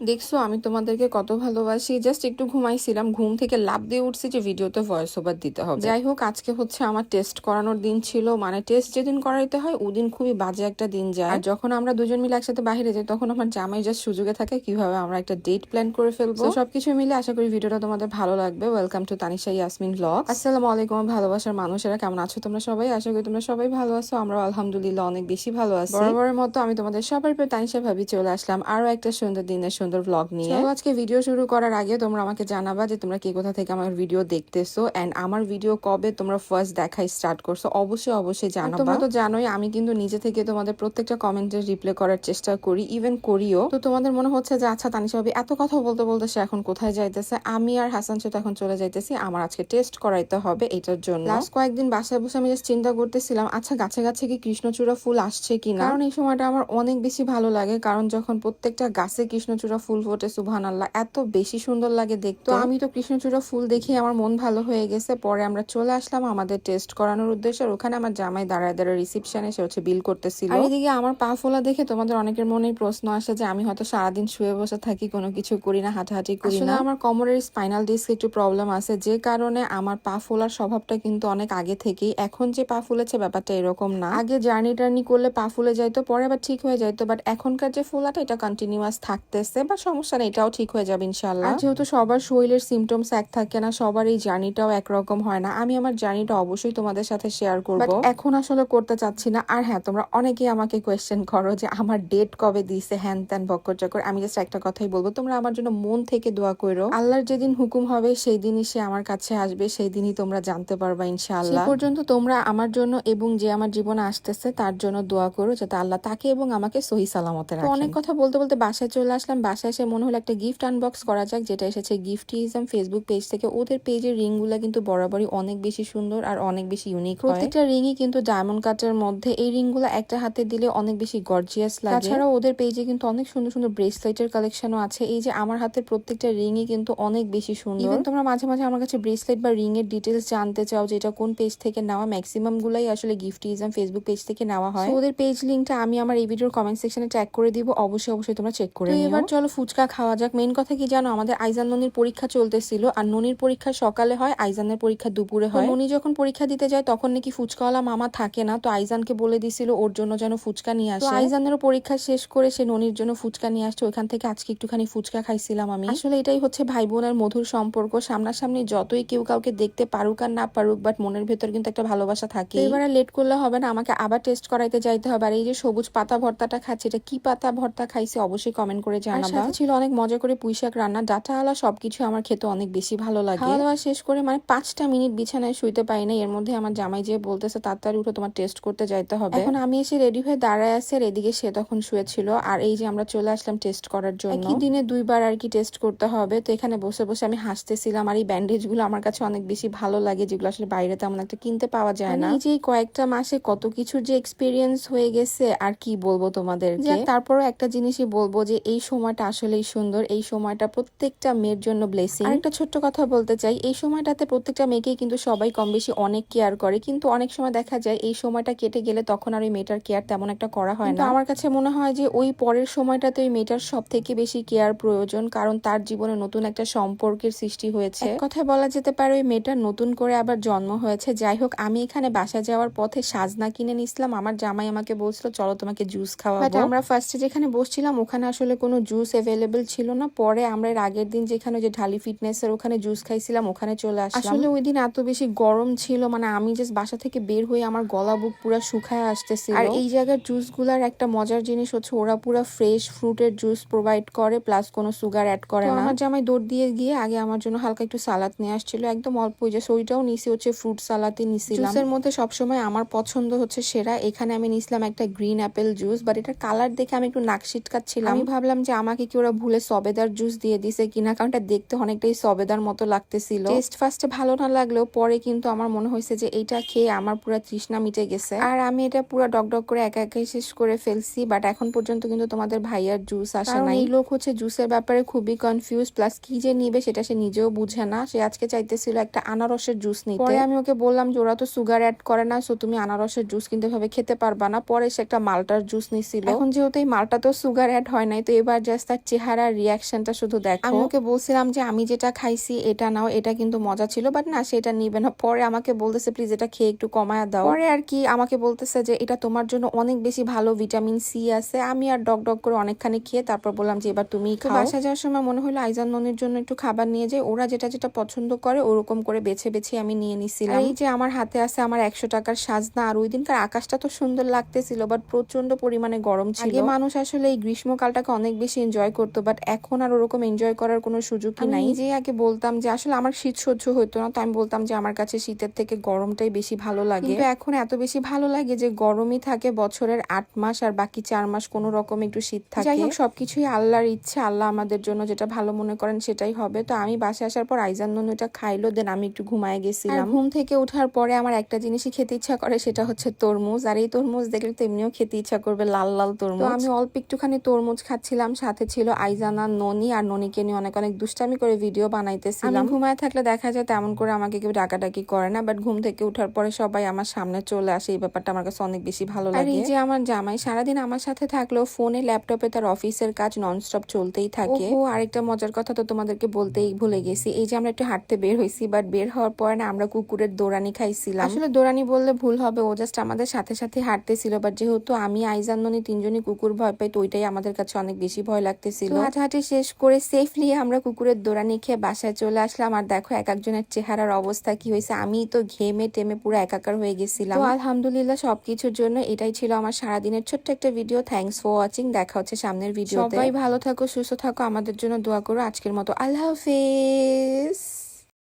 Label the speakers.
Speaker 1: দেখছ, আমি তোমাদেরকে কত ভালোবাসি। জাস্ট একটু ঘুমাইছিলাম, ঘুম থেকে লাভ দিয়ে উঠছি যে ভিডিওতে ভয়েস ওভার দিতে হবে। যাই হোক, আজকে হচ্ছে আমার টেস্ট করানোর দিন ছিল। মানে টেস্ট যেদিন করাইতে হয়, ওদিন খুবই বাজে একটা দিন যায়। আর যখন আমরা দুজন মিলে একসাথে বাইরে যাই, তখন আমার জামাই জাস্ট সুযোগে থাকে কীভাবে আমরা একটা ডেট প্ল্যান করে ফেলব। সবকিছু মিলে আশা করি ভিডিওটা তোমাদের ভালো লাগবে। Welcome to Tanisha Yasmin blog আসসালামু আলাইকুম, ভালোবাসার মানুষেরা, কেমন আছো তোমরা সবাই? আশা করি তোমরা সবাই ভালো আছো। আমরা আলহামদুলিল্লাহ অনেক বেশি ভালো আছি। বরাবরের মতো আমি তোমাদের সবার প্রিয় তানিশা ভাবি চলে আসলাম। আরও একটা সুন্দর দিনের সুন্দর ব্লগ নিয়ে। তো আজকে ভিডিও শুরু করার আগে তোমরা আমাকে জানাবা যে তোমরা কে কোথা থেকে আমার ভিডিও দেখতেছো এন্ড আমার ভিডিও কবে তোমরা ফার্স্ট দেখাই স্টার্ট করছ। অবশ্যই অবশ্যই জানাবা। তোমরা তো জানোই আমি কিন্তু নিজে থেকে তোমাদের প্রত্যেকটা কমেন্টের রিপ্লাই করার চেষ্টা করি ইভেন করিও। তো তোমাদের মনে হচ্ছে যে আচ্ছা তানিশা ভাবি এত কথা বলতে বলতে সে এখন কোথায় যাইতেছে? আমি আর হাসান সাথে এখন চলে যাইতেছি আমার আজকে টেস্ট করাইতে হবে এটার জন্য। লাস্ট কয়েকদিন বাসায় বসে আমি জাস্ট চিন্তা করতেছিলাম আচ্ছা গাছে গাছে কি কৃষ্ণচূড়া ফুল আসছে কিনা? কারণ এই সময়টা আমার অনেক বেশি ভালো লাগে কারণ যখন প্রত্যেকটা গাছে কৃষ্ণচূড়া ফুল ফোটে সুবহান আল্লাহ এত বেশি সুন্দর লাগে দেখতে। আমি তো কৃষ্ণচূড়া ফুল দেখে আমার মন ভালো হয়ে গেছে। পরে আমরা চলে আসলাম আমাদের টেস্ট করানোর উদ্দেশ্যে। ওখানে আমার জামাই দাঁড়ায় দাঁড়ায় রিসিপশনে সে হচ্ছে বিল করতেছিল। আর এদিকে আমার পা ফোলা দেখে তোমাদের অনেকের মনেই প্রশ্ন আসে যে আমি হয়তো সারাদিন শুয়ে বসে থাকি কোনো কিছু করি না হাঁটাহাঁটি করি না। আমার কোমরের স্পাইনাল ডিস্ক একটু প্রবলেম আছে। যে কারণে আমার পা ফোলার স্বভাবটা কিন্তু অনেক আগে থেকেই। এখন যে পা ফুলেছে ব্যাপারটা এরকম না। আগে জার্নি টার্নি করলে পা ফুলে যাইতো পরে আবার ঠিক হয়ে যাইতো। বাট এখনকার যে ফোলাটা এটা কন্টিনিউয়াস থাকতেছে। বা সমস্যা নেই এটাও ঠিক হয়ে যাবে ইনশাল্লাহ যেহেতু সবার শরীরের সিমটমস এক থাকে না সবার এই জার্নিটাও একরকম হয় না আমি আমার জার্নিটা অবশ্যই তোমাদের সাথে শেয়ার করব। এখন আসলে করতে চাচ্ছি না আর হ্যাঁ তোমরা অনেকেই আমাকে কোয়েশ্চেন করো যে আমার ডেট কবে দিছে হ্যান ত্যান বক্কর চক্কর। আমি জাস্ট একটা কথাই বলব তোমরা আমার জন্য মন থেকে দোয়া করো। আল্লাহর যেদিন হুকুম হবে সেই দিনই সে আমার কাছে আসবে সেই দিনই তোমরা জানতে পারবা ইনশাআল্লাহ। পর্যন্ত তোমরা আমার জন্য এবং যে আমার জীবনে আসতেছে তার জন্য দোয়া করো যাতে আল্লাহ তাকে এবং আমাকে সহি সালামতে রাখে অনেক কথা বলতে বলতে বাসায় চলে আসলাম বাসায় এসে মনে হলো একটা গিফট আনবক্স করা যাক যেটা এসেছে গিফটিজম ফেসবুক পেজ থেকে। ওদের পেজের রিংগুলা কিন্তু বরাবরই অনেক বেশি সুন্দর আর অনেক বেশি ইউনিক প্রত্যেকটা রিংই কিন্তু ডায়মন্ড কাটের মধ্যে এই রিংগুলা একটা হাতে দিলে অনেক বেশি গর্জিয়াস লাগে। তাছাড়া ওদের পেজে কিন্তু অনেক সুন্দর সুন্দর ব্রেসলেটের কালেকশনও আছে। এই যে আমার হাতের প্রত্যেকটা রিংই কিন্তু অনেক বেশি সুন্দর। ইভেন তোমরা মাঝে মাঝে আমার কাছে ব্রেসলেট বা রিং এর ডিটেলস জানতে চাও যে এটা কোন পেজ থেকে নেওয়া ম্যাক্সিমাম গুলাই আসলে গিফটিজম ফেসবুক পেজ থেকে নেওয়া হয়। ওদের পেজ লিঙ্কটা আমি আমার এই ভিডিওর কমেন্ট সেকশনে ট্যাগ করে দিব। অবশ্যই অবশ্যই তোমরা চেক করে নিও। এবার চলো ফুচকা খাওয়া যাক। মেন কথা কি জানো? আমাদের আইজান ননির পরীক্ষা চলতেছিল আর ননির পরীক্ষা সকালে হয় আইজানের পরীক্ষা দুপুরে হয়। ননি যখন পরীক্ষা দিতে যায় তখন নাকি ফুচকাওয়ালা মামা থাকে না তো আইজানকে বলে দিছিল ওর জন্য যেন ফুচকা নিয়ে আসে। আইজানেরও পরীক্ষা শেষ করে সে ননির জন্য ফুচকা নিয়ে আসছে। ওইখান থেকে আজকে একটুখানি ফুচকা খাইছিলাম আমি। আসলে এটাই হচ্ছে ভাই বোনের মধুর সম্পর্ক। সামনাসামনি যতই কেউ কাউকে দেখতে পারুক আর না পারুক বাট মনের ভেতর কিন্তু একটা ভালোবাসা থাকে এবার লেট করলে হবে না আমাকে আবার টেস্ট করাইতে যাইতে হবে। আর এই যে সবুজ পাতা ভর্তাটা খাচ্ছে এটা কি পাতা ভর্তা খাইছে অবশ্যই কমেন্ট করে জানাবা। ছিল অনেক মজা করে পুঁইশাক রান্না ডাটা আলা সবকিছু আমার খেতে অনেক বেশি ভালো লাগে। খাওয়া দাওয়া শেষ করে মানে পাঁচটা মিনিট বিছানায় শুইতে পারি না এর মধ্যে আমার জামাই যে বলতেছে তাড়াতাড়ি উঠে তোমার টেস্ট করতে যাইতে হবে। এখন আমি এসে রেডি হয়ে দাঁড়ায় আছে আর এদিকে সে তখন শুয়েছিল। আর এই যে আমরা চলে আসলাম টেস্ট করার জন্য। একই দিনে দুইবার আর কি টেস্ট করতে হবে। তো এখানে বসে বসে আমি হাসতেছিলাম আর এই ব্যান্ডেজগুলো আমার কাছে অনেক বেশি ভালো লাগে যেগুলো আসলে বাইরে তেমন একটা কিনতে পাওয়া যায় না। এই যে কয়েকটা মাসে কত কিছুর যে এক্সপিরিয়েন্স হয়ে গেছে আর কি বলব তোমাদের তারপরও একটা জিনিসই বলব যে এই সময়টা আসলেই সুন্দর। এই সময়টা প্রত্যেকটা মেয়ের জন্য ব্লেসিং একটা ছোট্ট কথা বলতে চাই এই সময়টাতে প্রত্যেকটা মেয়েকেই কিন্তু সবাই কম বেশি অনেক কেয়ার করে। কিন্তু অনেক সময় দেখা যায় এই সময়টা কেটে গেলে তখন আর ওই মেয়েটার কেয়ার তেমন একটা করা হয় না। আমার কাছে মনে হয় যে ওই পরের সময়টাতে ওই মেয়েটার সব থেকে বেশি কেয়ার প্রয়োজন কারণ তার জীবনে নতুন একটা সম্পর্কের সৃষ্টি হয়েছে। কথায় বলা যেতে পারে ওই মেয়েটার নতুন করে আবার জন্ম হয়েছে। যাই হোক আমি এখানে বাসা যাওয়ার পথে সাজনা কিনে নিছিলাম আমার জামাই আমাকে বলছিল চলো তোমাকে জুস খাওয়াবো। আমরা ফার্স্টে যেখানে বসছিলাম ওখানে আসলে কোনো জুস অ্যাভেলেবেল ছিল না। পরে আমরা এর আগের দিন যেখানে যে ঢালি ফিটনেস এর ওখানে জুস খাইছিলাম ওখানে চলে আসলাম। আসলে ওই দিন এত বেশি গরম ছিল মানে আমি জাস্ট বাসা থেকে বের হয়ে আমার গলা বুক পুরো শুকায় আসতেছিল। আর এই জায়গার জুসগুলার একটা মজার জিনিস হচ্ছে ওরা পুরো ফ্রেশ ফ্রুটের জুস প্রোভাইড করে প্লাস কোনো সুগার অ্যাড করে না। আমার জামাই দৌড় দিয়ে গিয়ে আগে আমার জন্য হালকা একটু সালাদ নিয়ে আসছিল। একদম অল্প যে সইটাও নিছি হচ্ছে ফ্রুট সালাদই নিছিলাম। জুসের মধ্যে সবসময় আমার পছন্দ হচ্ছে সেরা। এখানে আমি নিছিলাম একটা গ্রিন অ্যাপেল জুস বাট এটার কালার দেখে আমি একটু নাক ছিটকাচ্ছিলাম আমি ভাবলাম যে আমাকে কি ওরা ভুলে সবেদার জুস দিয়ে দিছে কিনা? কারণটা দেখতে অনেকটাই সবেদার মতো লাগতেছিল। টেস্ট ফার্স্টে ভালো না লাগলেও পরে কিন্তু আমার মনে হয়েছে যে এইটা খেয়ে আমার পুরো তৃষ্ণা মিটে গেছে। আর আমি এটা পুরো ডক ডক করে একা একাই শেষ করে ফেলছি বাট এখন পর্যন্ত কিন্তু তোমাদের ভাইয়ার জুস আসে না এই লোক হচ্ছে জুসের ব্যাপারে খুবই কনফিউজ প্লাস কি যে নিবে সেটা সে নিজেও বুঝে না। সে আজকে চাইতেছিল একটা আনারসের জুস নিতে। পরে আমি ওকে বললাম যে ওরা তো সুগার অ্যাড করে না সো তুমি আনারসের জুস কিন্তু ভাবে খেতে পারবা না। পরে সে একটা মালটার জুস নিছিল। এখন যেহেতু এই মালটা তো সুগার অ্যাড হয় নাই তো এবার জাস্ট তার চেহারার রিয়াকশনটা শুধু দেখো। আমি ওকে বলছিলাম যে আমি যেটা খাইছি এটা নাও এটা কিন্তু মজা ছিল বাট না সেটা নিবে না। পরে আমাকে বলতেছে প্লিজ এটা খেয়ে একটু কমায়া দাও। পরে আর কি আমাকে বলতেছে যে এটা তোমার জন্য অনেক বেশি ভালো ভিটামিন সি আছে। আমি আর ডক ডক করে অনেকখানি খেয়ে তারপর বললাম যে এবার তুমি খাও। বাসা যাওয়ার সময় মনে হলো আইজান ননির জন্য একটু খাবার নিয়ে যাই ওরা যেটা যেটা পছন্দ করে ওরকম করে বেছে বেছে আমি নিয়ে নিছিলাম। এই যে আমার হাতে আছে আমার একশো টাকার সাজনা আর ওই দিনকার আকাশটা তো সুন্দর লাগতেছিল বাট প্রচণ্ড পরিমাণে গরম ছিল। আগে মানুষ আসলে এই গ্রীষ্মকালটাকে অনেক বেশি এনজয় করতো বাট এখন আর ওরকম এনজয় করার কোনো সুযোগই নাই। যে আগে বলতাম যে আসলে আমার শীত সহ্য হতো না তো আমি বলতাম যে আমার কাছে শীতের থেকে গরমটাই বেশি ভালো লাগে। কিন্তু এখন এত বেশি ভালো লাগে যে গরমই থাকে বছরের আট মাস আর বাকি চার মাস কোনো রকম একটু শীত থাকে। যাই হোক সবকিছুই আল্লাহর ইচ্ছা আল্লাহ আমাদের জন্য যেটা ভালো মনে করেন সেটাই হবে। তো আমি বাসে আসার পর আইজান ননু এটা খাইলো দেন আমি একটু ঘুমায় গেছিলাম। ঘুম থেকে ওঠার পরে আমার একটা জিনিসই খেতে ইচ্ছা করে সেটা হচ্ছে তরমুজ। আর এই তরমুজ দেখলে তো এমনিও খেতে ইচ্ছা করবে লাল লাল তরমুজ। তো আমি অল্প একটুখানি তরমুজ খাচ্ছিলাম সাথে ছিল আইজানা ননি আর ননিকে নিয়ে অনেক অনেক দুষ্টামি করে ভিডিও বানাইতেছিলাম। আমি ঘুমায় থাকলে দেখা যায় তেমন করে আমাকে কেউ ডাকাডাকি করে না বাট ঘুম থেকে ওঠার পরে সবাই আমার সামনে চলে আসে। এই ব্যাপারটা আমার কাছে অনেক বেশি ভালো লাগে এই যে আমার জামাই সারাদিন আমার সাথে থাকলেও ফোনে ল্যাপটপে তার অফিসের কাজ ননস্টপ চলতেই থাকে। ও আরেকটা মজার কথা তো তোমাদেরকে বলতেই ভুলে গেছি। এই যে আমরা একটু হাঁটতে বের হয়েছি বাট বের হওয়ার পরে না আমরা কুকুরের দৌড়ানি খাইছিলাম। আসলে দৌড়ানি বললে ভুল হবে ও জাস্ট আমাদের সাথে সাথে হাঁটতেছিল বাট যেহেতু আমি আইজান্ননি তিনজনই কুকুর ভয় পাই তো ওইটাই আমাদের কাছে অনেক বেশি ভয় লাগতেছিল হাঁটাহাঁটি শেষ করে সেফলি আমরা কুকুরের দৌড়ানি খেয়ে বাসায় চলে আসলাম। আর দেখো এক একজনের চেহারার অবস্থা কি হয়েছে? আমি তো ঘেমে টেমে পুরো একাকার হয়ে গেছিলাম। তো আলহামদুলিল্লাহ সবকিছুর জন্য এটাই ছিল আমার সারাদিনের ছোট্ট একটা ভিডিও থ্যাংকস ফর ওয়াচিং দেখা হচ্ছে সামনের ভিডিও সবাই ভালো থাকো সুস্থ থাকো। আমাদের জন্য দোয়া করো। আজকের মতো আল্লাহ হাফেজ।